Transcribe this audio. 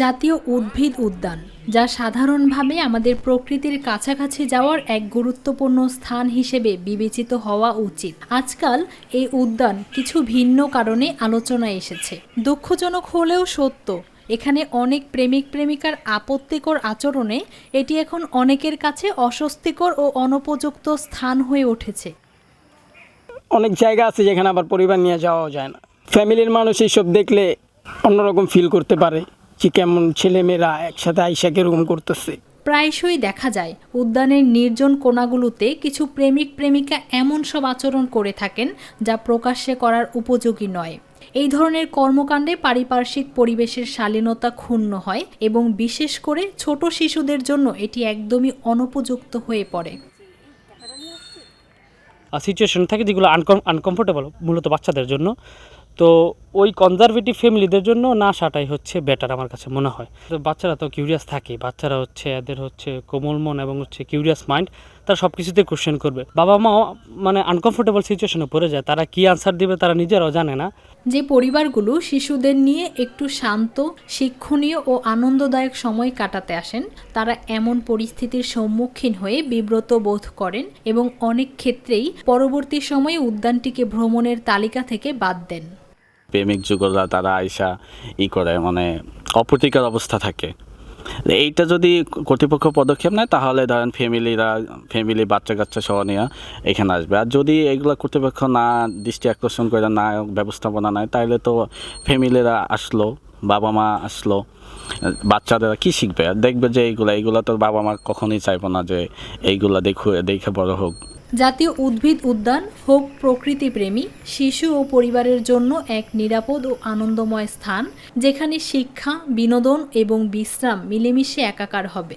জাতীয় উদ্ভিদ উদ্যান, যা সাধারণভাবে আমাদের প্রকৃতির কাছাকাছি যাওয়ার এক গুরুত্বপূর্ণ স্থান হিসেবে বিবেচিত হওয়া উচিত। আজকাল এই উদ্যান কিছু ভিন্ন কারণে আলোচনায় এসেছে। দুঃখজনক হলেও সত্য, এখানে অনেক প্রেমিক প্রেমিকার আপত্তিকর আচরণে এটি এখন অনেকের কাছে অস্বস্তিকর ও অনুপযুক্ত স্থান হয়ে উঠেছে। অনেক জায়গা আছে যেখানে আবার পরিবার নিয়ে যাওয়া যায় না। ফ্যামিলির মানুষ এইসব দেখলে অন্যরকম ফিল করতে পারে যে কেমন ছেলেমেয়েরা একসাথে আইসা কীরকম করতেছে। প্রায়শই দেখা যায় উদ্যানের নির্জন কোণাগুলোতে কিছু প্রেমিক প্রেমিকা এমন সব আচরণ করে থাকেন যা প্রকাশ্যে করার উপযোগী নয়। এই ধরনের কর্মকাণ্ডে পারিপার্শ্বিক পরিবেশের শালীনতা ক্ষুণ্ণ হয় এবং বিশেষ করে ছোট শিশুদের জন্য এটি একদমই অনুপযুক্ত হয়ে পড়ে। সিচুয়েশন থাকে যেগুলো আনকম আনকমফোর্টেবল মূলত বাচ্চাদের জন্য। তো ওই কনজারভেটিভ ফ্যামিলিদের জন্য না আসাটাই হচ্ছে বেটার আমার কাছে মনে হয়। তো বাচ্চারা তো কিউরিয়াস থাকে, বাচ্চারা হচ্ছে এদের হচ্ছে কোমল মন এবং হচ্ছে কিউরিয়াস মাইন্ড তারা সব কিছুতে কোশ্চেন করবে। বাবা মাও মানে আনকমফোর্টেবল সিচুয়েশনে পড়ে যায়, তারা কি আনসার দিবে তারা নিজেরাও জানে না। যে পরিবারগুলো শিশুদের নিয়ে একটু শান্ত, শিক্ষণীয় ও আনন্দদায়ক সময় কাটাতে আসেন, তারা এমন পরিস্থিতির সম্মুখীন হয়ে বিব্রত বোধ করেন এবং অনেক ক্ষেত্রেই পরবর্তী সময়ে উদ্যানটিকে ভ্রমণের তালিকা থেকে বাদ দেন। প্রেমিক যুগলরা তারা আইসা ই করে মানে অপ্রতিকার অবস্থা থাকে। এইটা যদি কর্তৃপক্ষ পদক্ষেপ নেয়, তাহলে ধরেন ফ্যামিলিরা, ফ্যামিলি বাচ্চা কাচ্চা সহ নিয়ে এখানে আসবে। আর যদি এগুলো কর্তৃপক্ষ না, দৃষ্টি আকর্ষণ করে না, ব্যবস্থাপনা নেয় তাহলে তো ফ্যামিলিরা আসলো বাবা মা আসলো, বাচ্চাদের কি শিখবে? দেখবে যে এইগুলো এইগুলো তো বাবা মা কখনোই চাইব না যে এইগুলো দেখু, দেখে বড় হোক। জাতীয় উদ্ভিদ উদ্যান, হোক প্রকৃতিপ্রেমী, শিশু ও পরিবারের জন্য এক নিরাপদ ও আনন্দময় স্থান, যেখানে শিক্ষা, বিনোদন এবং বিশ্রাম মিলেমিশে একাকার হবে।